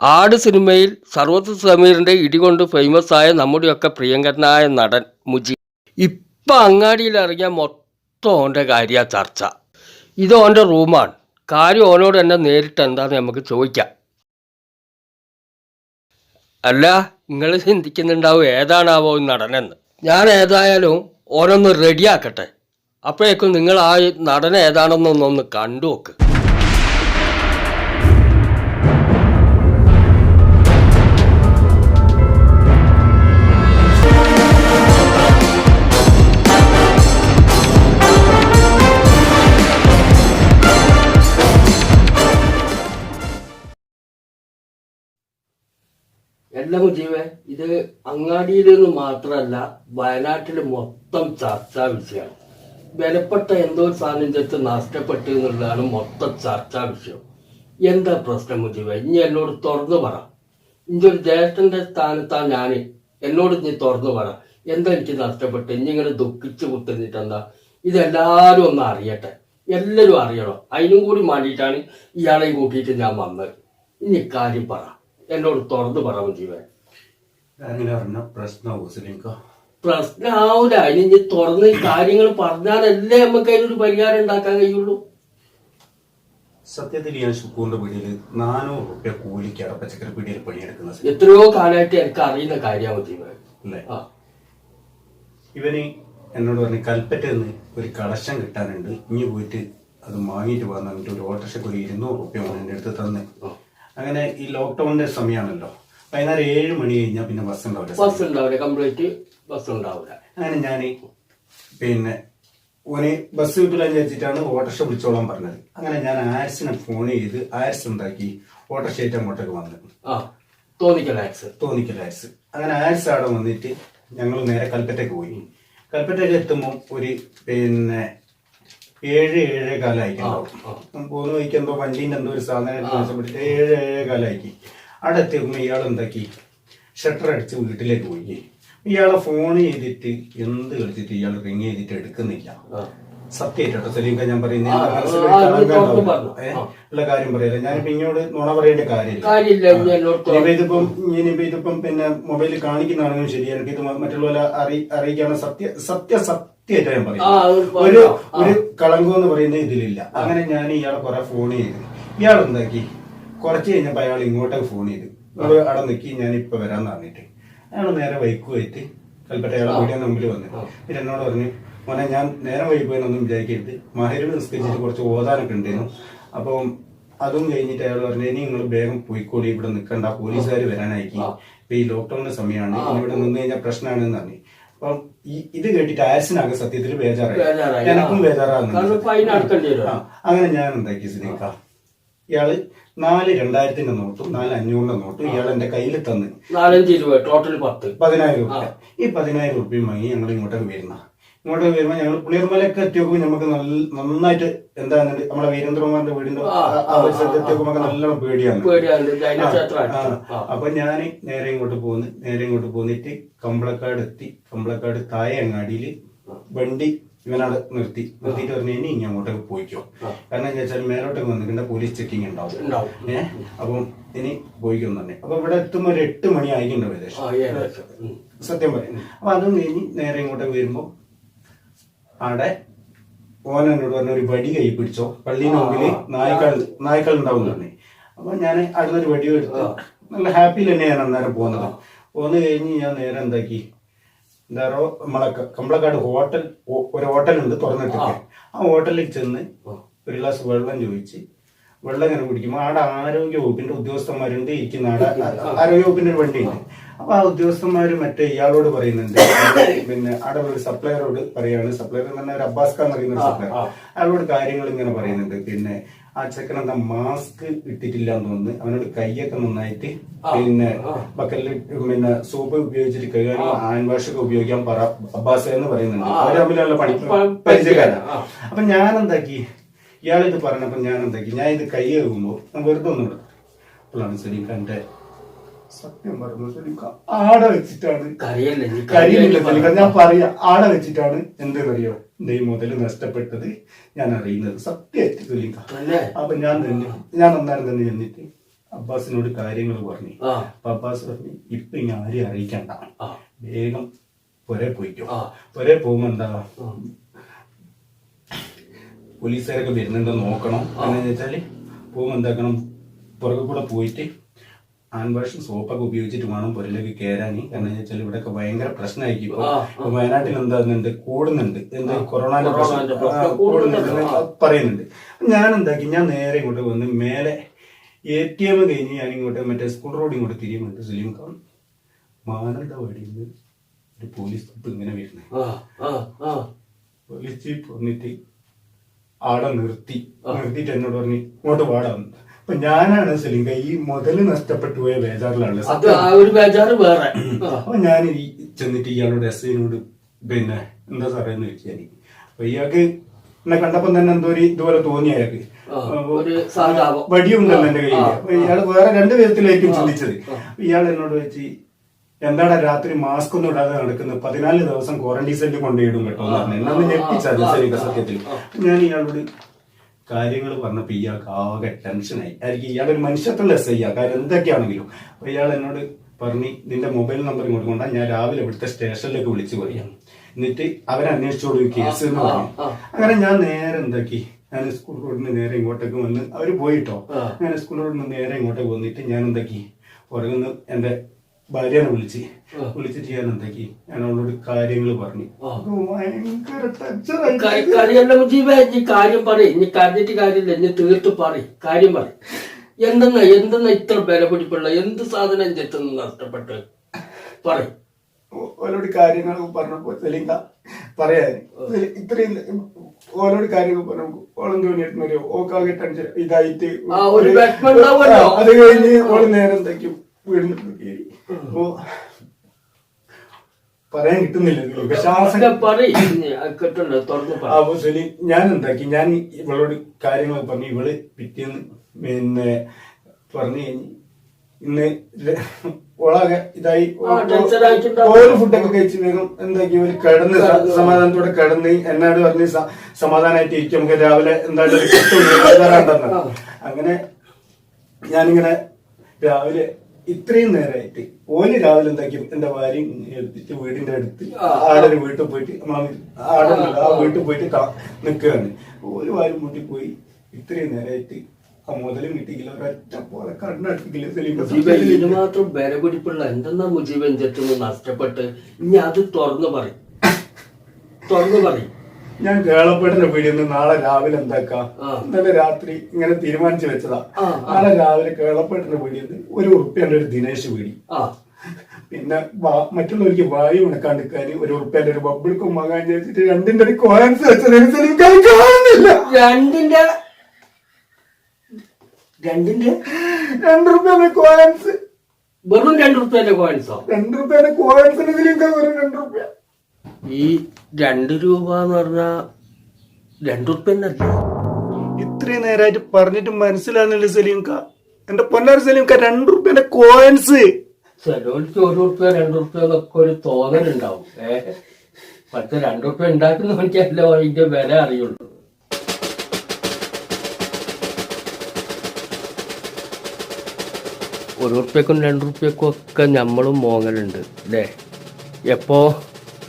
ആട് സിനിമയിൽ സർവത്ത് സമീറിന്റെ ഇടികൊണ്ട് ഫേമസ് ആയ നമ്മുടെയൊക്കെ പ്രിയങ്കരനായ നടൻ മുജി. ഇപ്പം അങ്ങാടിയിൽ ഇറങ്ങിയ മൊത്തം ഓന്റെ കാര്യ ചർച്ച. ഇത് ഓന്റെ റൂമാണ്. കാര്യം ഓനോട് തന്നെ നേരിട്ട് എന്താന്ന് നമുക്ക് ചോദിക്കാം. അല്ല നിങ്ങൾ ചിന്തിക്കുന്നുണ്ടാവും ഏതാണാവോ നടനെന്ന്? ഞാൻ ഏതായാലും ഓനൊന്ന് റെഡിയാക്കട്ടെ അപ്പോഴേക്കും നിങ്ങൾ ആ നടൻ ഏതാണെന്നൊന്നൊന്ന് കണ്ടു നോക്ക് എല്ലാം ജീവേ ഇത് അങ്ങാടിയിൽ നിന്ന് മാത്രമല്ല വയനാട്ടിൽ മൊത്തം ചർച്ചാ വിഷയമാണ് വിലപ്പെട്ട എന്തോ സാധനം സാന്നിധ്യത്തിൽ നഷ്ടപ്പെട്ടു എന്നുള്ളതാണ് മൊത്തം ചർച്ചാ വിഷയം. എന്താ പ്രശ്നം മുജീവ ഇനി എന്നോട് തുറന്നു പറ. ഇനി ഒരു ജ്യേഷ്ഠന്റെ സ്ഥാനത്താണ് ഞാൻ എന്നോട് ഇനി തുറന്നു പറ. എന്താ എനിക്ക് നഷ്ടപ്പെട്ട്? ഇനി ഇങ്ങനെ ദുഃഖിച്ച് കുത്തുന്നിട്ട് എന്താ ഇതെല്ലാവരും ഒന്ന് അറിയട്ടെ. എല്ലാവരും അറിയണം. അതിനും കൂടി വേണ്ടിയിട്ടാണ് ഇയാളെ കൂട്ടിയിട്ട് ഞാൻ വന്നത്. ഇനി കാര്യം പറ. എന്നോട് തുറന്നു പറ മുജീവേ അങ്ങനെ പറഞ്ഞ പ്രശ്നമാവും സലീംക്ക പ്രശ്നമാവൂല അതിന് ഇനി തുറന്ന് ഈ കാര്യങ്ങൾ പറഞ്ഞാലല്ലേ നമുക്ക് അതിനൊരു പരിഹാരം ഉണ്ടാക്കാൻ കഴിയുള്ളൂ. സത്യത്തിൽ ഞാൻ ശുക്കൂറിന്റെ പീടിയിൽ നാനൂറ് റുപ്യ കൂലിക്കാണ് പച്ചക്കറി പീടിയിൽ പണിയെടുക്കുന്ന സലീം. എത്രയോ കാലമായിട്ട് എനിക്ക് അറിയുന്ന കാര്യമാണ് മുജീബ്. അല്ലേ? ആ. ഇവന് എന്നോട് പറഞ്ഞു കൽപ്പറ്റ നിന്ന് ഒരു കളക്ഷൻ കിട്ടാനുണ്ട്. ഇനി പോയിട്ട് അത് വാങ്ങിയിട്ട് പോകാൻ പറഞ്ഞിട്ട് ഒരു ഓട്ടോറിക്ഷയ്ക്ക് ഒരു ഇരുന്നൂറ് റുപ്യ എന്റെ അടുത്ത് തന്ന്. അങ്ങനെ ഈ ലോക്ക്ഡൌണിന്റെ സമയമാണല്ലോ വൈകുന്നേരം ഏഴ് മണി കഴിഞ്ഞാൽ പിന്നെ ബസ് ഉണ്ടാവില്ല ബസ് ഉണ്ടാവില്ല കംപ്ലീറ്റ് ബസ് ഉണ്ടാവില്ല അങ്ങനെ ഞാൻ പിന്നെ ഓനെ ബസ് കിട്ടില്ല വിചാരിച്ചിട്ടാണ് ഓട്ടോറിക്ഷ വിളിച്ചോളാൻ പറഞ്ഞത്. അങ്ങനെ ഞാൻ ആരിസിനെ ഫോൺ ചെയ്ത് ആരിസ് ഉണ്ടാക്കി ഓട്ടോറിക്ഷ ആയിട്ട് അങ്ങോട്ടേക്ക് വന്നു. ആ തോന്നിക്കൽ ആക്സ് തോന്നിക്കൽ ആരിസ്? അങ്ങനെ ആരിസ് അവിടെ വന്നിട്ട് ഞങ്ങൾ നേരെ കൽപ്പറ്റയ്ക്ക് പോയി. കൽപ്പറ്റയ്ക്ക് എത്തുമ്പോൾ ഒരു പിന്നെ ഏഴ് ഏഴ് കാലമായിട്ടുണ്ടാവും പോന്ന് വഴിക്ക് എന്തോ വണ്ടീന്റെ എന്തോ ഒരു സാധനം നഷ്ടപ്പെട്ടിട്ട് ഏഴ് ഏഴേ കാലമാക്കി അവിടെ എത്തിയപ്പോൾ ഇയാൾ എന്താക്കി? ഷട്ടർ അടിച്ച് വീട്ടിലേക്ക് പോയി. ഇയാളെ ഫോൺ ചെയ്തിട്ട് എന്ത് കളിച്ചിട്ട് ഇയാൾ റിങ് ചെയ്തിട്ട് എടുക്കുന്നില്ല. സത്യമായിട്ടോ സലീംക്ക ഞാൻ പറയുന്നത്. ഉള്ള കാര്യം പറയല്ല. ഞാനിപ്പോ ഇങ്ങോട്ട് നുണ പറയേണ്ട കാര്യമില്ല. ഇതിപ്പം ഇനിയിപ്പോ ഇതിപ്പം പിന്നെ മൊബൈലിൽ കാണിക്കുന്നതാണെങ്കിലും ശരി എനിക്ക് ഇത് മറ്റുള്ളവരെ അറി അറിയിക്കാണ് സത്യ സത്യ സത്യമായിട്ട് ഞാൻ പറയുന്നത് ഒരു. ഒരു കളങ്കം എന്ന് പറയുന്ന ഇതിലില്ല. അങ്ങനെ ഞാൻ ഇയാളെ കുറെ ഫോൺ ചെയ്തു. ഇയാൾ എന്താക്കി? കുറച്ച് കഴിഞ്ഞപ്പോ അയാൾ ഇങ്ങോട്ടേക്ക് ഫോൺ ചെയ്തു. നിങ്ങൾ അവിടെ നിൽക്കി ഞാൻ ഇപ്പൊ വരാൻ പറഞ്ഞിട്ട്. അയാൾ നേരെ വൈക്കുമായിട്ട് കൽപ്പറ്റ അയാളെ വീടിന്റെ മുമ്പിൽ വന്നിട്ട് പിന്നെ എന്നോട് പറഞ്ഞു മോനെ ഞാൻ നേരം വൈകിപ്പോയെന്നൊന്നും വിചാരിക്കരുത്. മഹരിവ് നിസ്കരിച്ചിട്ട് കുറച്ച് ഓതാനൊക്കെ ഉണ്ടായിരുന്നു. അപ്പം അതും കഴിഞ്ഞിട്ട് അയാൾ പറഞ്ഞു ഇനി നിങ്ങൾ വേഗം പോയിക്കോളി ഇവിടെ നിൽക്കണ്ട. പോലീസുകാർ വരാനായിരിക്കും ഇപ്പൊ ഈ ലോക്ക്ഡൌണിന്റെ സമയമാണ്. ഇവിടെ നിന്ന് കഴിഞ്ഞാൽ പ്രശ്നമാണെന്ന് പറഞ്ഞു. അപ്പം ഈ ഇത് കേട്ടിട്ട് ആയസിനാകെ സത്യത്തിൽ ബേജാറായി. എനക്കും ബേജാറാകുന്നു. അങ്ങനെ ഞാൻ എന്താക്കി സിനിക്ക ഇയാൾ നാല് രണ്ടായിരത്തിന്റെ നോട്ടും നാല് അഞ്ഞൂറിന്റെ നോട്ടും ഇയാൾ എന്റെ കയ്യിൽ തന്ന്. ടോട്ടൽ പത്ത്. പതിനായിരം രൂപ ഈ പതിനായിരം രൂപയും വാങ്ങി ഞങ്ങൾ ഇങ്ങോട്ടേക്ക് വരുന്ന ഇങ്ങോട്ടേക്ക് വരുമ്പോ ഞങ്ങൾ പുളിയർമലയൊക്കെ എത്തിയോക്കുമ്പോൾ നമുക്ക് നല്ല നന്നായിട്ട് എന്താ നമ്മളെ വീരേന്ദ്രകുമാറിന്റെ വീടിന്റെ ഒരു എത്തിയോക്കുമ്പോൾ നല്ലോണം പേടിയാണ്. അപ്പൊ ഞാൻ നേരെ ഇങ്ങോട്ട് പോന്ന് നേരെ ഇങ്ങോട്ട് പോന്നിട്ട് കമ്പളക്കാട് എത്തി. കമ്പളക്കാട് തായ അങ്ങാടിയിൽ വണ്ടി ഇവനവിടെ നിർത്തി. നിർത്തിയിട്ട് പറഞ്ഞു ഇനി ഇനി അങ്ങോട്ടേക്ക് പോയിക്കോ. കാരണം എന്താ വെച്ചാൽ മേലോട്ടേക്ക് വന്നിട്ടുണ്ട് പോലീസ് ചെക്കിങ് ഉണ്ടാവും. ഏഹ് അപ്പം ഇനി പോയിക്കും തന്നെ അപ്പൊ ഇവിടെ എത്തുമ്പോൾ ഒരു എട്ട് മണി ആയിട്ടുണ്ടാവും ഏകദേശം. ആ ഏകദേശം. ഉം. സത്യം പറയും അപ്പൊ അതും കഴിഞ്ഞ് നേരെ ഇങ്ങോട്ടേക്ക് വരുമ്പോ അവിടെ ഓൻ എന്നോട് പറഞ്ഞ ഒരു വടി കൈ പിടിച്ചോ. പള്ളിന് മുമ്പിൽ നായ്ക്കൾ നായ്ക്കൾ ഉണ്ടാവും തന്നെ. അപ്പൊ ഞാൻ അവിടുന്ന് ഒരു വടി എടുത്ത് നല്ല ഹാപ്പിയിൽ തന്നെയാണ് അന്നേരം പോകുന്നത് പോന്നു കഴിഞ്ഞ് ഞാൻ നേരെ എന്താക്കി? എന്താറോ നമ്മളെ കമ്പളക്കാട് ഹോട്ടൽ ഒരു ഒരു ഹോട്ടലുണ്ട് തുറന്നിട്ടൊക്കെ ആ. ഹോട്ടലിൽ ചെന്ന് ഒരു ഗ്ലാസ് വെള്ളം ചോദിച്ച് വെള്ളം ഇങ്ങനെ കുടിക്കുമ്പോൾ അവിടെ ആരോഗ്യ വകുപ്പിന്റെ ഉദ്യോഗസ്ഥന്മാരുണ്ട് ഇരിക്കുന്ന അവിടെ ആരോഗ്യ വകുപ്പിന്റെ ഒരു വണ്ടിയുണ്ട്. അപ്പൊ ആ ഉദ്യോഗസ്ഥന്മാര് മറ്റേ ഇയാളോട് പറയുന്നുണ്ട്. പിന്നെ അവിടെ ഒരു സപ്ലയറോട് പറയാണ്. സപ്ലയർ എന്ന് പറഞ്ഞാൽ ഒരു അബ്ബാസ് ഖാൻ പറയുന്ന ഒരു സപ്ലയർ. അയാളോട് കാര്യങ്ങൾ ഇങ്ങനെ പറയുന്നുണ്ട്. പിന്നെ ആ ചെക്കൻ എന്താ മാസ്ക് ഇട്ടിട്ടില്ല എന്ന് തോന്നുന്നു. അവനോട് കൈയൊക്കെ നന്നായിട്ട് പിന്നെ ബക്കലിൽ പിന്നെ സോപ്പ് ഉപയോഗിച്ചിട്ട് കൈകാര്യം ഹാൻഡ് വാഷ് ഒക്കെ ഉപയോഗിക്കാൻ പറ അബ്ബാസ് എന്ന് പറയുന്നുണ്ട്. അവർ തമ്മിലുള്ള പണി പരിചയക്കാരാണ് അപ്പൊ ഞാൻ എന്താക്കി ഇയാളിത് പറഞ്ഞപ്പോ ഞാൻ എന്താക്കി ഞാൻ ഇത് കൈ കഴുകുമ്പോ ഞാൻ വെറുതെ ഒന്നും അപ്പോഴാണ് സലീഖാന്റെ സത്യം പറഞ്ഞു ആടെ വെച്ചിട്ടാണ്. കരയല്ലേ ഞാൻ പറയാ ആടെ വെച്ചിട്ടാണ് എന്ത് എന്റെ ഈ മുതൽ നഷ്ടപ്പെട്ടത് ഞാൻ അറിയുന്നത്. സത്യം അപ്പൊ ഞാൻ തന്നെ ഞാൻ അന്നേരം തന്നെ ചെന്നിട്ട് അബ്ബാസിനോട് കാര്യങ്ങൾ പറഞ്ഞു. അപ്പൊ അബ്ബാസ് പറഞ്ഞു ഇപ്പൊ ഇനി ആരെയും അറിയിക്കണ്ട. വേഗം പുരേ പോയിക്കോ. പുരേ പോകുമ്പോ എന്താ. പോലീസുകാരൊക്കെ വരുന്നുണ്ടോ നോക്കണം. എന്താ വെച്ചാൽ പോകുമ്പോ എന്താക്കണം? പുറകെ കൂടെ പോയിട്ട് ഹാൻഡ് വാഷും സോപ്പൊക്കെ ഉപയോഗിച്ചിട്ട് വേണം പുരയിലേക്ക് കയറാൻ കാരണം വെച്ചാൽ ഇവിടെ ഒക്കെ ഭയങ്കര പ്രശ്നമായിരിക്കും. ഇപ്പൊ. വയനാട്ടിൽ എന്താകുന്നുണ്ട് കൂടുന്നുണ്ട്. എന്താ കൊറോണയുടെ പ്രശ്നം? ആ, കൂടുന്നുണ്ട്. പറയുന്നുണ്ട്. ഞാൻ എന്താക്കി ഞാൻ നേരെ ഇങ്ങോട്ട് വന്ന് മേലെ എ ടി എം കഴിഞ്ഞ് ഞാൻ ഇങ്ങോട്ട് മറ്റേ സ്കൂൾ റോഡ് ഇങ്ങോട്ട് തിരിയുന്നുണ്ട് സലീം ഖാൻ മാനന്തവാടിയിൽ നിന്ന് ഒരു പോലീസ് ജീപ്പ് ഇങ്ങനെ വരുന്നത് പോലീസ് ജീപ്പ് വന്നിട്ട് ആടെ നിർത്തി. നിർത്തിയിട്ട് എന്നോട് പറഞ്ഞ് ഇങ്ങോട്ട് പാടാന്ന് അപ്പൊ ഞാനാണ് സെലിംഗ ഈ മുതൽ നഷ്ടപ്പെട്ടു പോയ ബേജാറിലാണ് അത് ആ ഒരു ബേജാറ് വേറെ. അപ്പൊ ഞാൻ ഈ ചെന്നിട്ട് ഇയാളോട് എസ് ഐനോട് പിന്നെ എന്താ സാറേ എന്ന് ചോദിച്ചു ഞാൻ അപ്പൊ ഇയാൾക്ക് എന്നെ കണ്ടപ്പം തന്നെ എന്തോ ഒരു ഇതുപോലെ തോന്നി അയാൾക്ക്. വടിയുണ്ടല്ലോ എന്റെ കയ്യിൽ അപ്പൊ ഇയാൾ വേറെ രണ്ട് വിധത്തിലായിരിക്കും ചിന്തിച്ചത്. ഇയാൾ എന്നോട് വെച്ച് എന്താണ് രാത്രി മാസ്ക് ഒന്നും ഇടാതെ നടക്കുന്നത് പതിനാല് ദിവസം ക്വാറന്റൈൻ സെന്റിൽ കൊണ്ടുപോയിടും കേട്ടോ എന്ന് പറഞ്ഞു. എന്നെ ഒന്ന് ഞെട്ടിച്ചത് സത്യത്തിൽ ഞാൻ ഇയാളോട് കാര്യങ്ങൾ പറഞ്ഞപ്പോ ഇയാൾക്ക് ആകെ ടെൻഷനായി ആയിരിക്കും ഇയാളൊരു മനുഷ്യത്തുള്ള എസ് ഐ കാര്യം എന്തൊക്കെയാണെങ്കിലും. അപ്പൊ ഇയാൾ എന്നോട് പറഞ്ഞു നിന്റെ മൊബൈൽ നമ്പർ ഇങ്ങോട്ട് കൊണ്ടാ ഞാൻ രാവിലെ ഇവിടുത്തെ സ്റ്റേഷനിലേക്ക് വിളിച്ചു പറയാം. എന്നിട്ട് അവരന്വേഷിച്ചോളൂ ഈ കേസ് എന്ന് പറയും പറഞ്ഞു. അങ്ങനെ ഞാൻ നേരെ എന്താക്കി ഞാൻ സ്കൂൾ റോഡിന് നേരെ ഇങ്ങോട്ടേക്ക് വന്ന് അവർ പോയിട്ടോ. ഞാൻ സ്കൂൾ റോഡിന് നേരെ ഇങ്ങോട്ടേക്ക് വന്നിട്ട് ഞാൻ എന്താക്കി പുറകുന്ന് എന്റെ ഭാര്യനെ വിളിച്ച്. വിളിച്ചിട്ട് ഞാൻ എന്താക്കി? ഞാൻ അവളോട് കാര്യങ്ങൾ പറഞ്ഞു. കാര്യം പറയും. നീ കരഞ്ഞിട്ട് കാര്യമില്ല. നീ തീർത്ത് പറ കാര്യം പറ എന്തെന്നാ എന്തെന്നാ ഇത്ര വില പിടിപ്പുള്ള എന്ത് സാധനം ചെത്തുന്നു നഷ്ടപ്പെട്ട്? പറയോട് കാര്യങ്ങൾ പറഞ്ഞപ്പോ തെലിങ്ക പറയാൻ ഇത്രയും ഓരോട് കാര്യങ്ങൾ പറഞ്ഞു ഓളം തോന്നിയിരുന്നോ ഓക്കാകെ ടെൻഷൻ ഇതായിട്ട്. അത് കഴിഞ്ഞ് ഓൾ നേരം എന്തൊക്കെയും വീടിന് അപ്പോ പറയാൻ കിട്ടുന്നില്ല അപ്പൊ ശരി ഞാൻ എന്താക്കി ഞാൻ ഇവളോട് കാര്യങ്ങൾ പറഞ്ഞു. ഇവൾ പിറ്റേന്ന് പിന്നെ പറഞ്ഞു കഴിഞ്ഞ് ഇന്ന് ഓളാകെ ഇതായി. ഓരോ ഫുഡൊക്കെ കഴിച്ച് വേഗം എന്താക്കി? ഇവർ കിടന്ന് സമാധാനത്തോടെ കിടന്ന് എന്നോട് പറഞ്ഞ് സമാധാനമായിട്ട് ഇരിക്കും. നമുക്ക് രാവിലെ എന്തായാലും. അങ്ങനെ ഞാനിങ്ങനെ രാവിലെ ഇത്രയും നേരമായിട്ട് ഓന് രാവിലെ എന്താക്കി എന്റെ ഭാര്യ എടുത്തിട്ട് വീടിന്റെ അടുത്ത് ആടൊരു വീട്ടിൽ പോയിട്ട് മാമി ആടെ ആ വീട്ടിൽ പോയിട്ട് നിൽക്കുകയാണ്. ഒരു വാരം മുട്ടി പോയി ഇത്രയും നേരമായിട്ട് ആ മുതലും കിട്ടിയില്ല. ഒരൊറ്റ പോലെ കണ്ണടിക്കില്ല മാത്രം വില പിടിപ്പുള്ള എന്തെന്നാ മുജീബ് ചെത്തുന്നു നഷ്ടപ്പെട്ട്? ഇനി അത് തുറന്നു പറയും. തുറന്നു പറ ഞാൻ കേളപ്പേട്ടന്റെ വീടിൽ നാളെ രാവിലെ എന്താക്കാം? ഇന്നലെ രാത്രി ഇങ്ങനെ തീരുമാനിച്ചു വെച്ചതാ. നാളെ രാവിലെ കേളപ്പേട്ടന്റെ വീടിൽ ഒരു ഉറുപ്പ്യന്റെ ഒരു ദിനേശ് വീടി ആ. പിന്നെ മറ്റുള്ളവർക്ക് വായു ഉണക്കാണ്ടിരിക്കാൻ ഒരു ഉറുപ്പ്യന്റെ ഒരു ബബിൾക്കും വാങ്ങാൻ ചോദിച്ചിട്ട് രണ്ടിന്റെ ഒരു കോയൻസ് എനിക്ക് കാണുന്നില്ല. രണ്ടിന്റെ രണ്ടിന്റെ രണ്ട് റുപ്യന്റെ കോയൻസ് വെറും രണ്ട് റുപ്യന്റെ കോയൻസോ രണ്ട് റുപ്യന്റെ കോയൻസിന് ഇതിലും വരും രണ്ട് റുപ്യ ഈ രണ്ട് രൂപ എന്ന് പറഞ്ഞാ രണ്ടു റുപ്യന്നല്ലേ ഇത്രയും നേരമായിട്ട് പറഞ്ഞിട്ട് മനസ്സിലാകുന്നില്ല സലീംക്ക. എന്റെ പൊന്നാർ സലീംക്ക രണ്ട് റുപ്യന്റെ കോയിൻസ് ചിലവർക്ക് ഒരു റുപ്യ രണ്ട് റുപ്യ എന്നൊക്കെ ഒരു തോന്നലുണ്ടാവും. ഏ? പക്ഷെ രണ്ട് റുപ്യ ഉണ്ടാക്കുന്നവർക്കല്ലോ അതിന്റെ വില അറിയുള്ളൂ. ഒരു റുപ്യക്കും രണ്ട് റുപ്യക്കും ഒക്കെ നമ്മളും മോങ്ങലുണ്ട് അല്ലേ? എപ്പോ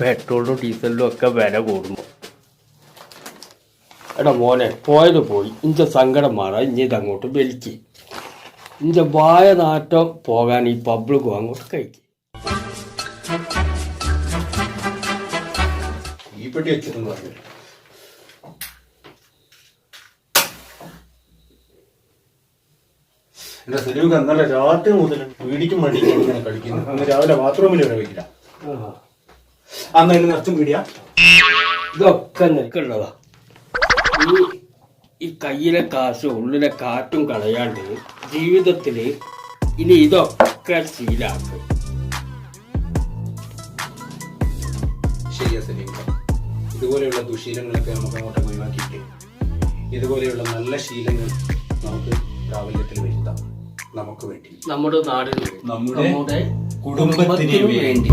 പെട്രോളിനും ഡീസലിനും ഒക്കെ വില കൂടുന്നു. എടാ മോനെ പോയത് പോയി. ഇഞ്ച സങ്കടം മാറാ. ഇനി ഇതങ്ങോട്ട് വലിക്ക്. ഇഞ്ച വായ നാറ്റം പോകാൻ ഈ പബ്ലിക്കും അങ്ങോട്ട് കഴിക്കും. ഈ പെട്ടി വെച്ചിരുന്നു പറഞ്ഞു. എന്റെ സലീംക്ക രാത്രി മുതൽ പീടിക്കും വേണ്ടി ഇങ്ങനെ കളിക്കുന്നു. അന്ന് രാവിലെ ബാത്റൂമിൽ വരെ വെക്കില്ല അന്ന് അതിന് നിറച്ചും പീടിയാ ഇതൊക്കെ നിൽക്കുള്ളതാ ഈ ഈ കയ്യിലെ കാശും ഉള്ളിലെ കാറ്റും കളയാണ്ട് ജീവിതത്തിൽ ഇനി ഇതൊക്കെ ശീലാക്കും. ശരിയാ സലീം ഇതുപോലെയുള്ള ദുശീലങ്ങളൊക്കെ നമുക്ക് അങ്ങോട്ട് ഒഴിവാക്കിയിട്ട് ഇതുപോലെയുള്ള നല്ല ശീലങ്ങൾ നമുക്ക് പ്രാബല്യത്തിൽ വരുത്താം. നമുക്ക് വേണ്ടി. നമ്മുടെ നാടിന് നമ്മുടെ കുടുംബത്തിന്. വേണ്ടി.